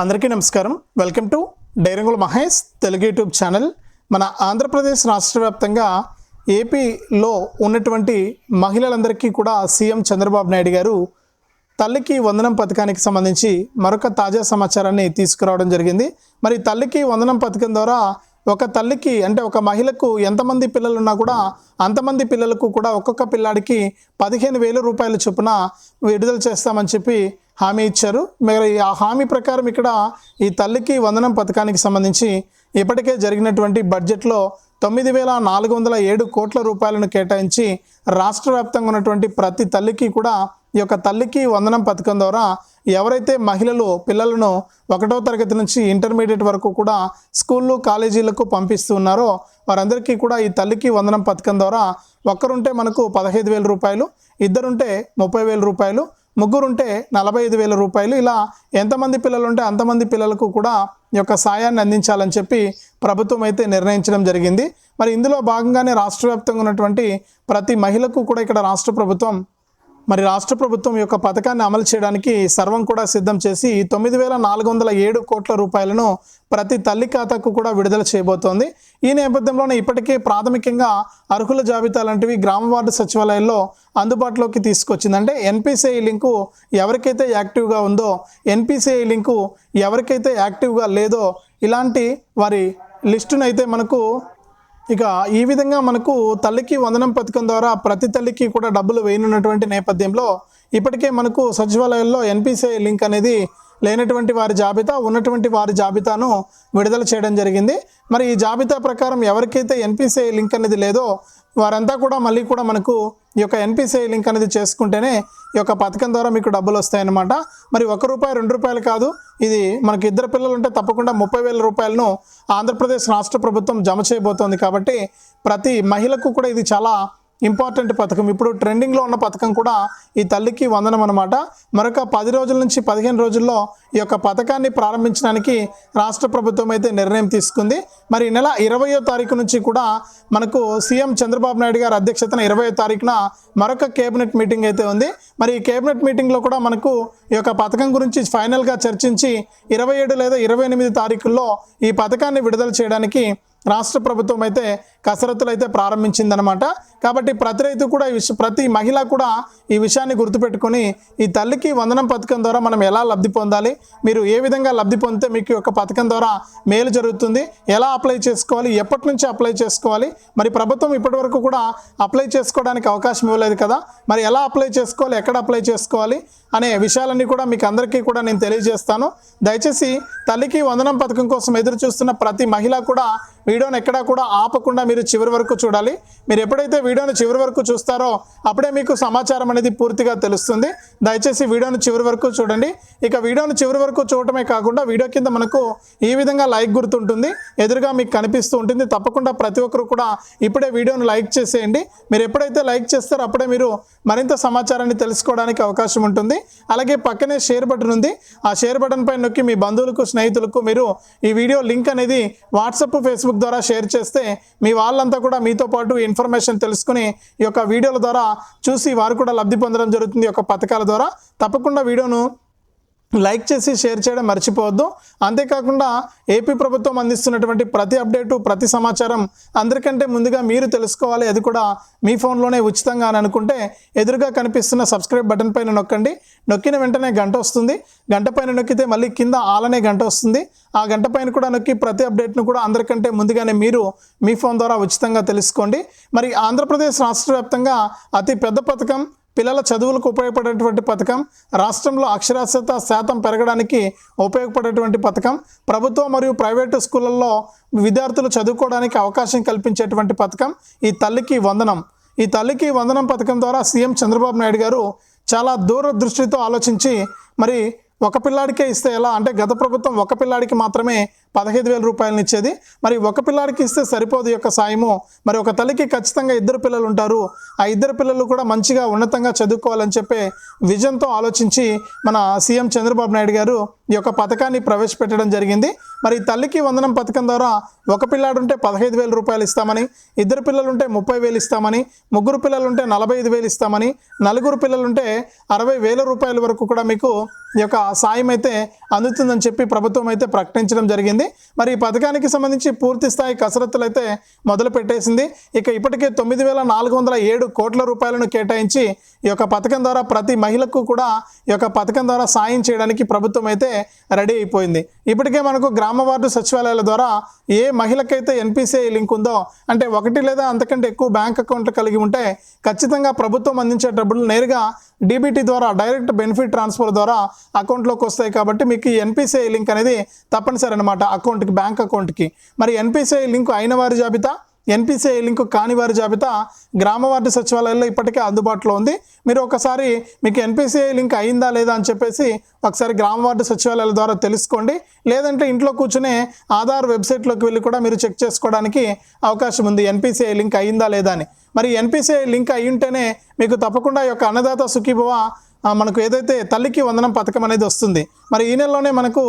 అందరికీ నమస్కారం. Welcome to డైరంగుల Mahesh Telugu YouTube channel. మన ఆంధ్రప్రదేశ్ రాష్ట్ర వ్యాప్తంగా ఏపీలో ఉన్నటువంటి మహిళలందరికీ కూడా సీఎం చంద్రబాబు నాయుడు గారు తల్లికి వందనం పథకానికి సంబంధించి మరొక తాజా సమాచారాన్ని తీసుకురావడం జరిగింది. మరి తల్లికి వందనం పథకం ద్వారా ఒక తల్లికి అంటే ఒక మహిళకు ఎంతమంది పిల్లలు ఉన్నా కూడా అంతమంది పిల్లలకు కూడా ఒక్కొక్క పిల్లాడికి పదిహేను వేల రూపాయల చొప్పున విడుదల చేస్తామని చెప్పి హామీ ఇచ్చారు. మరి ఆ హామీ ప్రకారం ఇక్కడ ఈ తల్లికి వందనం పథకానికి సంబంధించి ఇప్పటికే జరిగినటువంటి బడ్జెట్లో తొమ్మిది వేల నాలుగు వందల ఏడు కోట్ల రూపాయలను కేటాయించి రాష్ట్ర వ్యాప్తంగా ఉన్నటువంటి ప్రతి తల్లికి కూడా ఈ యొక్క తల్లికి వందనం పథకం ద్వారా ఎవరైతే మహిళలు పిల్లలను ఒకటో తరగతి నుంచి ఇంటర్మీడియట్ వరకు కూడా స్కూళ్ళు కాలేజీలకు పంపిస్తున్నారో వారందరికీ కూడా ఈ తల్లికి వందనం పథకం ద్వారా ఒక్కరుంటే మనకు పదహైదు వేల రూపాయలు ఇద్దరుంటే ముప్పై వేల రూపాయలు ముగ్గురుంటే నలభై ఐదు వేల రూపాయలు. ఇలా ఎంతమంది పిల్లలు ఉంటే అంతమంది పిల్లలకు కూడా ఈ యొక్క సాయాన్ని అందించాలని చెప్పి ప్రభుత్వం అయితే నిర్ణయించడం జరిగింది. మరి ఇందులో భాగంగానే రాష్ట్ర వ్యాప్తంగా ఉన్నటువంటి ప్రతి మహిళకు కూడా ఇక్కడ రాష్ట్ర ప్రభుత్వం మరి రాష్ట్ర ప్రభుత్వం యొక్క పథకాన్ని అమలు చేయడానికి సర్వం కూడా సిద్ధం చేసి తొమ్మిది వేల నాలుగు వందల ఏడు కోట్ల రూపాయలను ప్రతి తల్లి ఖాతాకు కూడా విడుదల చేయబోతోంది. ఈ నేపథ్యంలోనే ఇప్పటికే ప్రాథమికంగా అర్హుల జాబితా లాంటివి గ్రామ వార్డు సచివాలయాల్లో అందుబాటులోకి తీసుకొచ్చింది. అంటే ఎన్పిసిఐ లింకు ఎవరికైతే యాక్టివ్గా ఉందో ఎన్పిసిఐ లింకు ఎవరికైతే యాక్టివ్గా లేదో ఇలాంటి వారి లిస్టునైతే మనకు ఇక ఈ విధంగా మనకు తల్లికి వందనం పథకం ద్వారా ప్రతి తల్లికి కూడా డబ్బులు వేయనున్నటువంటి నేపథ్యంలో ఇప్పటికే మనకు సచివాలయంలో ఎన్పిసిఐ లింక్ అనేది లేనటువంటి వారి జాబితా ఉన్నటువంటి వారి జాబితాను విడుదల చేయడం జరిగింది. మరి ఈ జాబితా ప్రకారం ఎవరికైతే ఎన్పిసిఐ లింక్ అనేది లేదో వారంతా కూడా మళ్ళీ కూడా మనకు ఈ యొక్క ఎన్పిసిఐ లింక్ అనేది చేసుకుంటేనే ఈ యొక్క పథకం ద్వారా మీకు డబ్బులు వస్తాయన్నమాట. మరి ఒక రూపాయి రెండు రూపాయలు కాదు. ఇది మనకి ఇద్దరు పిల్లలు ఉంటే తప్పకుండా ముప్పై వేల రూపాయలను ఆంధ్రప్రదేశ్ రాష్ట్ర ప్రభుత్వం జమ చేయబోతోంది కాబట్టి ప్రతి మహిళకు కూడా ఇది చాలా ఇంపార్టెంట్ పథకం. ఇప్పుడు ట్రెండింగ్లో ఉన్న పథకం కూడా ఈ తల్లికి వందనం అనమాట మరొక పది రోజుల నుంచి పదిహేను రోజుల్లో ఈ యొక్క పథకాన్ని ప్రారంభించడానికి రాష్ట్ర ప్రభుత్వం అయితే నిర్ణయం తీసుకుంది. మరి ఈ నెల ఇరవయో తారీఖు నుంచి కూడా మనకు సీఎం చంద్రబాబు నాయుడు గారి అధ్యక్షతన ఇరవయో తారీఖున మరొక కేబినెట్ మీటింగ్ అయితే ఉంది. మరి ఈ కేబినెట్ మీటింగ్లో కూడా మనకు ఈ యొక్క పథకం గురించి ఫైనల్గా చర్చించి ఇరవై ఏడు లేదా ఇరవై ఎనిమిది తారీఖుల్లో ఈ పథకాన్ని విడుదల చేయడానికి రాష్ట్ర ప్రభుత్వం అయితే కసరత్తులు అయితే ప్రారంభించిందనమాట కాబట్టి ప్రతి రైతు కూడా ఈ విష ప్రతి మహిళ కూడా ఈ విషయాన్ని గుర్తుపెట్టుకొని ఈ తల్లికి వందనం పథకం ద్వారా మనం ఎలా లబ్ధి పొందాలి మీరు ఏ విధంగా లబ్ధి పొందితే మీకు యొక్క పథకం ద్వారా మేలు జరుగుతుంది ఎలా అప్లై చేసుకోవాలి ఎప్పటి నుంచి అప్లై చేసుకోవాలి మరి ప్రభుత్వం ఇప్పటివరకు కూడా అప్లై చేసుకోవడానికి అవకాశం ఇవ్వలేదు కదా మరి ఎలా అప్లై చేసుకోవాలి ఎక్కడ అప్లై చేసుకోవాలి అనే విషయాలన్నీ కూడా మీకు అందరికీ కూడా నేను తెలియజేస్తాను. దయచేసి తల్లికి వందనం పథకం కోసం ఎదురు చూస్తున్న ప్రతి మహిళ కూడా వీడియోని ఎక్కడా కూడా ఆపకుండా మీరు చివరి వరకు చూడాలి. మీరు ఎప్పుడైతే వీడియోను చివరి వరకు చూస్తారో అప్పుడే మీకు సమాచారం అనేది పూర్తిగా తెలుస్తుంది. దయచేసి వీడియోను చివరి వరకు చూడండి. ఇక వీడియోను చివరి వరకు చూడటమే కాకుండా వీడియో కింద మనకు ఈ విధంగా లైక్ గుర్తుంటుంది ఎదురుగా మీకు కనిపిస్తూ ఉంటుంది. తప్పకుండా ప్రతి ఒక్కరు కూడా ఇప్పుడే వీడియోను లైక్ చేసేయండి. మీరు ఎప్పుడైతే లైక్ చేస్తారో అప్పుడే మీరు మరింత సమాచారాన్ని తెలుసుకోవడానికి అవకాశం ఉంటుంది. అలాగే పక్కనే షేర్ బటన్ ఉంది. ఆ షేర్ బటన్ పై నొక్కి మీ బంధువులకు స్నేహితులకు మీరు ఈ వీడియో లింక్ అనేది వాట్సాప్ ఫేస్బుక్ ద్వారా షేర్ చేస్తే మీ వాళ్ళంతా కూడా మీతో పాటు ఇన్ఫర్మేషన్ తెలుసుకుని ఈ యొక్క వీడియోల ద్వారా చూసి వారు కూడా లబ్ధి పొందడం జరుగుతుంది ఈ యొక్క పథకాల ద్వారా. తప్పకుండా వీడియోను లైక్ చేసి షేర్ చేయడం మర్చిపోవద్దు. అంతేకాకుండా ఏపీ ప్రభుత్వం అందిస్తున్నటువంటి ప్రతి అప్డేటు ప్రతి సమాచారం అందరికంటే ముందుగా మీరు తెలుసుకోవాలి. అది కూడా మీ ఫోన్లోనే ఉచితంగా అని అనుకుంటే ఎదురుగా కనిపిస్తున్న సబ్స్క్రైబ్ బటన్ పైన నొక్కండి. నొక్కిన వెంటనే గంట వస్తుంది. గంట పైన నొక్కితే మళ్ళీ కింద ఆలనే గంట వస్తుంది. ఆ గంట పైన కూడా నొక్కి ప్రతి అప్డేట్ను కూడా అందరికంటే ముందుగానే మీరు మీ ఫోన్ ద్వారా ఉచితంగా తెలుసుకోండి. మరి ఆంధ్రప్రదేశ్ రాష్ట్ర వ్యాప్తంగా అతి పెద్ద పథకం పిల్లల చదువులకు ఉపయోగపడేటువంటి పథకం రాష్ట్రంలో అక్షరాస్యత శాతం పెరగడానికి ఉపయోగపడేటువంటి పథకం ప్రభుత్వ మరియు ప్రైవేటు స్కూళ్ళల్లో విద్యార్థులు చదువుకోవడానికి అవకాశం కల్పించేటువంటి పథకం ఈ తల్లికి వందనం. ఈ తల్లికి వందనం పథకం ద్వారా సీఎం చంద్రబాబు నాయుడు గారు చాలా దూరదృష్టితో ఆలోచించి మరి ఒక పిల్లాడికే ఇస్తే ఎలా? అంటే గత ప్రభుత్వం ఒక పిల్లాడికి మాత్రమే పదహైదు వేల రూపాయలను ఇచ్చేది. మరి ఒక పిల్లాడికి ఇస్తే సరిపోదు యొక్క సాయము. మరి ఒక తల్లికి ఖచ్చితంగా ఇద్దరు పిల్లలు ఉంటారు. ఆ ఇద్దరు పిల్లలు కూడా మంచిగా ఉన్నతంగా చదువుకోవాలని చెప్పే విజన్తో ఆలోచించి మన సీఎం చంద్రబాబు నాయుడు గారు ఈ యొక్క పథకాన్ని ప్రవేశపెట్టడం జరిగింది. మరి తల్లికి వందనం పథకం ద్వారా ఒక పిల్లాడు ఉంటే పదహైదు వేల రూపాయలు ఇస్తామని ఇద్దరు పిల్లలు ఉంటే ముప్పై వేలు ఇస్తామని ముగ్గురు పిల్లలు ఉంటే నలభై ఐదు వేలు ఇస్తామని నలుగురు పిల్లలు ఉంటే అరవై వేల రూపాయల వరకు కూడా మీకు ఈ యొక్క సాయం అయితే అందుతుందని చెప్పి ప్రభుత్వం అయితే ప్రకటించడం జరిగింది. మరి ఈ పథకానికి సంబంధించి పూర్తి స్థాయి కసరత్తులు అయితే మొదలు పెట్టేసింది. ఇక ఇప్పటికే తొమ్మిది వేల నాలుగు వందల ఏడు కోట్ల రూపాయలను కేటాయించి ఈ యొక్క పథకం ద్వారా ప్రతి మహిళకు కూడా ఈ యొక్క పథకం ద్వారా సాయం చేయడానికి ప్రభుత్వం అయితే రెడీ అయిపోయింది. ఇప్పటికే మనకు గ్రామ వార్డు సచివాలయాల ద్వారా ఏ మహిళకైతే ఎన్పిసిఐ లింక్ ఉందో అంటే ఒకటి లేదా అంతకంటే ఎక్కువ బ్యాంక్ అకౌంట్ కలిగి ఉంటే ఖచ్చితంగా ప్రభుత్వం అందించే డబ్బులు నేరుగా డీబీటీ ద్వారా డైరెక్ట్ బెనిఫిట్ ట్రాన్స్ఫర్ ద్వారా అకౌంట్లోకి వస్తాయి కాబట్టి మీకు ఎన్పిసిఐ లింక్ అనేది తప్పనిసరి అనమాట అకౌంట్కి బ్యాంక్ అకౌంట్కి. మరి ఎన్పిసిఐ లింక్ అయిన వారి జాబితా ఎన్పిసిఐ లింక్ కాని వారి జాబితా గ్రామ వార్డు సచివాలయాల్లో ఇప్పటికే అందుబాటులో ఉంది. మీరు ఒకసారి మీకు ఎన్పిసిఐ లింక్ అయిందా లేదా అని చెప్పేసి ఒకసారి గ్రామ వార్డు సచివాలయాల ద్వారా తెలుసుకోండి. లేదంటే ఇంట్లో కూర్చునే ఆధార్ వెబ్సైట్లోకి వెళ్ళి కూడా మీరు చెక్ చేసుకోవడానికి అవకాశం ఉంది. ఎన్పిసిఐ లింక్ అయిందా లేదా అని. మరి ఎన్పిసిఐ లింక్ అయి ఉంటేనే మీకు తప్పకుండా ఈ యొక్క అన్నదాత సుఖీభవ మనకు ఏదైతే తల్లికి వందనం పథకం అనేది వస్తుంది. మరి ఈ నెలలోనే మనకు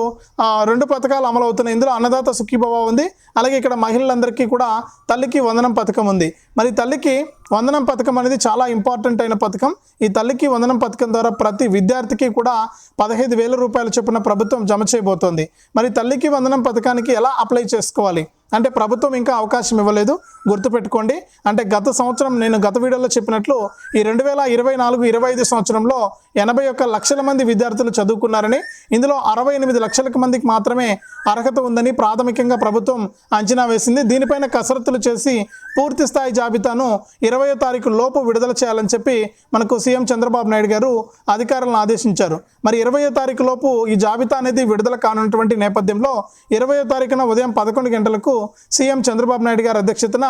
రెండు పథకాలు అమలు అవుతున్నాయి ఇందులో అన్నదాత సుఖీభవ ఉంది. అలాగే ఇక్కడ మహిళలందరికీ కూడా తల్లికి వందనం పథకం ఉంది. మరి తల్లికి వందనం పథకం అనేది చాలా ఇంపార్టెంట్ అయిన పథకం. ఈ తల్లికి వందనం పథకం ద్వారా ప్రతి విద్యార్థికి కూడా పదహైదు వేల రూపాయల చొప్పున ప్రభుత్వం జమ చేయబోతోంది. మరి తల్లికి వందనం పథకానికి ఎలా అప్లై చేసుకోవాలి? అంటే ప్రభుత్వం ఇంకా అవకాశం ఇవ్వలేదు. గుర్తుపెట్టుకోండి. అంటే గత సంవత్సరం నేను గత వీడియోలో చెప్పినట్లు ఈ రెండు వేల ఇరవై నాలుగు ఇరవై ఐదు సంవత్సరంలో ఎనభై ఒక్క లక్షల మంది విద్యార్థులు చదువుకున్నారని ఇందులో అరవై ఎనిమిది లక్షల మందికి మాత్రమే అర్హత ఉందని ప్రాథమికంగా ప్రభుత్వం అంచనా వేసింది. దీనిపైన కసరత్తులు చేసి పూర్తి స్థాయి జాబితాను ఇరవయో తారీఖు లోపు విడుదల చేయాలని చెప్పి మనకు సీఎం చంద్రబాబు నాయుడు గారు అధికారులను ఆదేశించారు. మరి ఇరవయో తారీఖు లోపు ఈ జాబితా అనేది విడుదల కానున్నటువంటి నేపథ్యంలో ఇరవయో తారీఖున ఉదయం పదకొండు గంటలకు సీఎం చంద్రబాబు నాయుడు గారి అధ్యక్షతన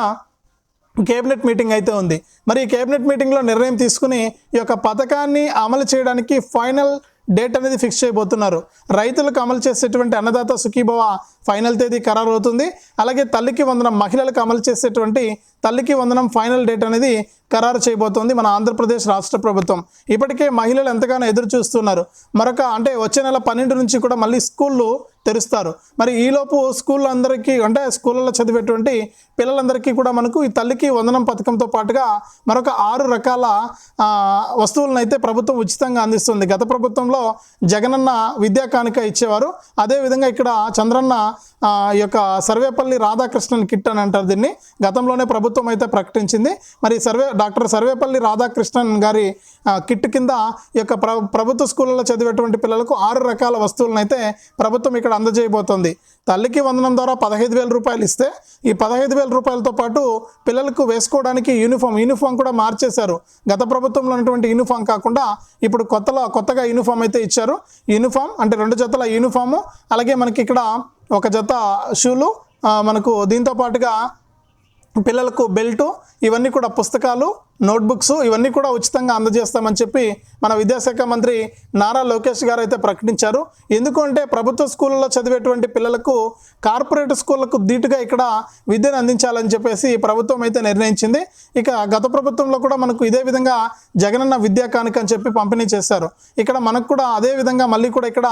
కేబినెట్ మీటింగ్ అయితే ఉంది. మరి ఈ కేబినెట్ మీటింగ్లో నిర్ణయం తీసుకుని ఈ యొక్క పథకాన్ని అమలు చేయడానికి ఫైనల్ డేట్ అనేది ఫిక్స్ చేయబోతున్నారు. రైతులకు అమలు చేసేటువంటి అన్నదాత సుఖీభవ ఫైనల్ తేదీ ఖరారు అవుతుంది అలాగే తల్లికి వందన మహిళలకు అమలు చేసేటువంటి తల్లికి వందనం ఫైనల్ డేట్ అనేది ఖరారు చేయబోతోంది మన ఆంధ్రప్రదేశ్ రాష్ట్ర ప్రభుత్వం. ఇప్పటికే మహిళలు ఎంతగానో ఎదురు చూస్తున్నారు మరొక అంటే వచ్చే నెల పన్నెండు నుంచి కూడా మళ్ళీ స్కూళ్ళు తెరుస్తారు. మరి ఈలోపు స్కూల్ అందరికీ అంటే స్కూళ్ళలో చదివేటువంటి పిల్లలందరికీ కూడా మనకు ఈ తల్లికి వందనం పథకంతో పాటుగా మరొక ఆరు రకాల వస్తువులను అయితే ప్రభుత్వం ఉచితంగా అందిస్తుంది. గత ప్రభుత్వంలో జగనన్న విద్యా కానుక ఇచ్చేవారు. అదేవిధంగా ఇక్కడ చంద్రన్న ఈ యొక్క సర్వేపల్లి రాధాకృష్ణన్ కిట్ అని అంటారు దీన్ని. గతంలోనే ప్రభుత్వం ప్రభుత్వం అయితే ప్రకటించింది. మరి సర్వే డాక్టర్ సర్వేపల్లి రాధాకృష్ణన్ గారి కిట్ కింద ఈ యొక్క ప్ర ప్రభుత్వ స్కూళ్ళలో చదివేటువంటి పిల్లలకు ఆరు రకాల వస్తువులను అయితే ప్రభుత్వం ఇక్కడ అందజేయబోతోంది. తల్లికి వందనం ద్వారా పదహైదు వేల రూపాయలు ఇస్తే ఈ పదహైదు వేల రూపాయలతో పాటు పిల్లలకు వేసుకోవడానికి యూనిఫామ్ యూనిఫామ్ కూడా మార్చేశారు. గత ప్రభుత్వంలో ఉన్నటువంటి యూనిఫామ్ కాకుండా ఇప్పుడు కొత్తలో కొత్తగా యూనిఫామ్ అయితే ఇచ్చారు. యూనిఫామ్ అంటే రెండు జతల యూనిఫాము అలాగే మనకి ఇక్కడ ఒక జత షూలు మనకు దీంతో పాటుగా పిల్లలకు బెల్టు ఇవన్నీ కూడా పుస్తకాలు నోట్బుక్స్ ఇవన్నీ కూడా ఉచితంగా అందజేస్తామని చెప్పి మన విద్యాశాఖ మంత్రి నారా లోకేష్ గారు అయితే ప్రకటించారు. ఎందుకంటే ప్రభుత్వ స్కూళ్ళలో చదివేటువంటి పిల్లలకు కార్పొరేట్ స్కూళ్ళకు ధీటుగా ఇక్కడ విద్యను అందించాలని చెప్పేసి ప్రభుత్వం అయితే నిర్ణయించింది. ఇక గత ప్రభుత్వంలో కూడా మనకు ఇదే విధంగా జగనన్న విద్యా కానుక అని చెప్పి పంపిణీ చేశారు. ఇక్కడ మనకు కూడా అదే విధంగా మళ్ళీ కూడా ఇక్కడ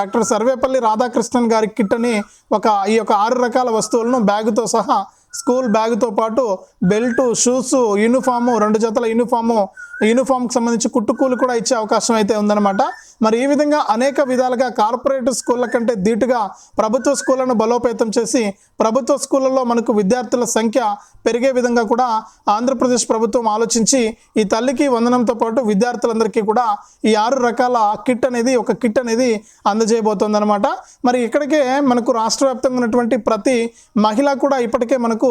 డాక్టర్ సర్వేపల్లి రాధాకృష్ణన్ గారి కిట్ అని ఒక ఈ యొక్క ఆరు రకాల వస్తువులను బ్యాగుతో సహా స్కూల్ బ్యాగ్తో పాటు బెల్టు షూస్ యూనిఫాము రెండు జతల యూనిఫాము యూనిఫామ్కి సంబంధించి కుట్టుకూలు కూడా ఇచ్చే అవకాశం అయితే ఉందన్నమాట. మరి ఈ విధంగా అనేక విధాలుగా కార్పొరేట్ స్కూళ్ళ కంటే ధీటుగా ప్రభుత్వ స్కూళ్ళను బలోపేతం చేసి ప్రభుత్వ స్కూళ్ళలో మనకు విద్యార్థుల సంఖ్య పెరిగే విధంగా కూడా ఆంధ్రప్రదేశ్ ప్రభుత్వం ఆలోచించి ఈ తల్లికి వందనంతో పాటు విద్యార్థులందరికీ కూడా ఈ ఆరు రకాల కిట్ అనేది ఒక కిట్ అనేది అందజేయబోతోంది అనమాట మరి ఇక్కడికే మనకు రాష్ట్ర వ్యాప్తంగా ఉన్నటువంటి ప్రతి మహిళ కూడా ఇప్పటికే మనకు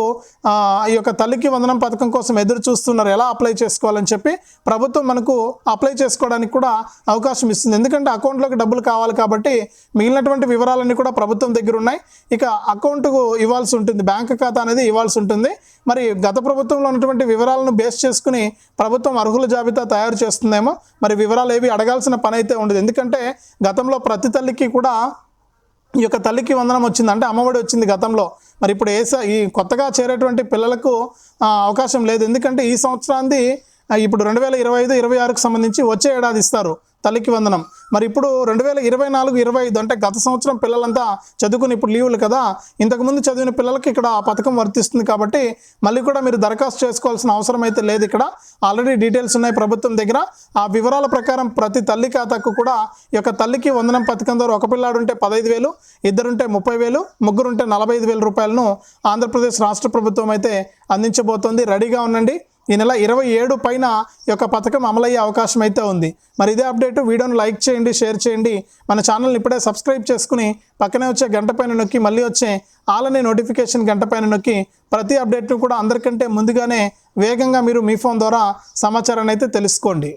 ఈ యొక్క తల్లికి వందనం పథకం కోసం ఎదురు చూస్తున్నారు. ఎలా అప్లై చేసుకోవాలని చెప్పి ప్రభుత్వం మనకు అప్లై చేసుకోవడానికి కూడా అవకాశం ఇస్తుంది. ఎందుకంటే అకౌంట్లోకి డబ్బులు కావాలి కాబట్టి మిగిలినటువంటి వివరాలన్నీ కూడా ప్రభుత్వం దగ్గర ఉన్నాయి. ఇక అకౌంట్కు ఇవ్వాల్సి ఉంటుంది బ్యాంక్ ఖాతా అనేది ఇవ్వాల్సి ఉంటుంది. మరి గత ప్రభుత్వంలో ఉన్నటువంటి వివరాలను బేస్ చేసుకుని ప్రభుత్వం అర్హుల జాబితా తయారు చేస్తుందేమో మరి వివరాలు ఏవి అడగాల్సిన పని అయితే ఉండదు. ఎందుకంటే గతంలో ప్రతి తల్లికి కూడా ఈ యొక్క తల్లికి వందనం వచ్చింది అంటే అమ్మఒడి వచ్చింది గతంలో. మరి ఇప్పుడు ఏ ఈ కొత్తగా చేరేటువంటి పిల్లలకు అవకాశం లేదు. ఎందుకంటే ఈ సంవత్సరాంది ఇప్పుడు రెండు వేల ఇరవై ఐదు ఇరవై ఆరుకు సంబంధించి వచ్చే ఏడాది ఇస్తారు. తల్లికి వందనం. మరి ఇప్పుడు రెండు వేల ఇరవై నాలుగు ఇరవై ఐదు అంటే గత సంవత్సరం పిల్లలంతా చదువుకుని ఇప్పుడు లీవులు కదా. ఇంతకుముందు చదివిన పిల్లలకి ఇక్కడ ఆ పథకం వర్తిస్తుంది కాబట్టి మళ్ళీ కూడా మీరు దరఖాస్తు చేసుకోవాల్సిన అవసరం అయితే లేదు ఇక్కడ. ఆల్రెడీ డీటెయిల్స్ ఉన్నాయి ప్రభుత్వం దగ్గర. ఆ వివరాల ప్రకారం ప్రతి తల్లి ఖాతాకు కూడా ఈ యొక్క తల్లికి వందనం పథకం ద్వారా ఒక పిల్లాడు ఉంటే పదహైదు వేలు ఇద్దరుంటే ముప్పై వేలు ముగ్గురుంటే నలభై ఐదు వేల రూపాయలను ఆంధ్రప్రదేశ్ రాష్ట్ర ప్రభుత్వం అయితే అందించబోతోంది. రెడీగా ఉండండి. ఈ నెల ఇరవై ఏడు పైన ఈ యొక్క పథకం అమలయ్యే అవకాశం అయితే ఉంది. మరి ఇదే అప్డేట్ వీడియోను లైక్ చేయండి షేర్ చేయండి. మన ఛానల్ని ఇప్పుడే సబ్స్క్రైబ్ చేసుకుని పక్కనే వచ్చే గంట పైన నొక్కి మళ్ళీ వచ్చే ఆలనే నోటిఫికేషన్ గంట పైన నొక్కి ప్రతి అప్డేట్ను కూడా అందరికంటే ముందుగానే వేగంగా మీరు మీ ఫోన్ ద్వారా సమాచారాన్ని అయితే తెలుసుకోండి.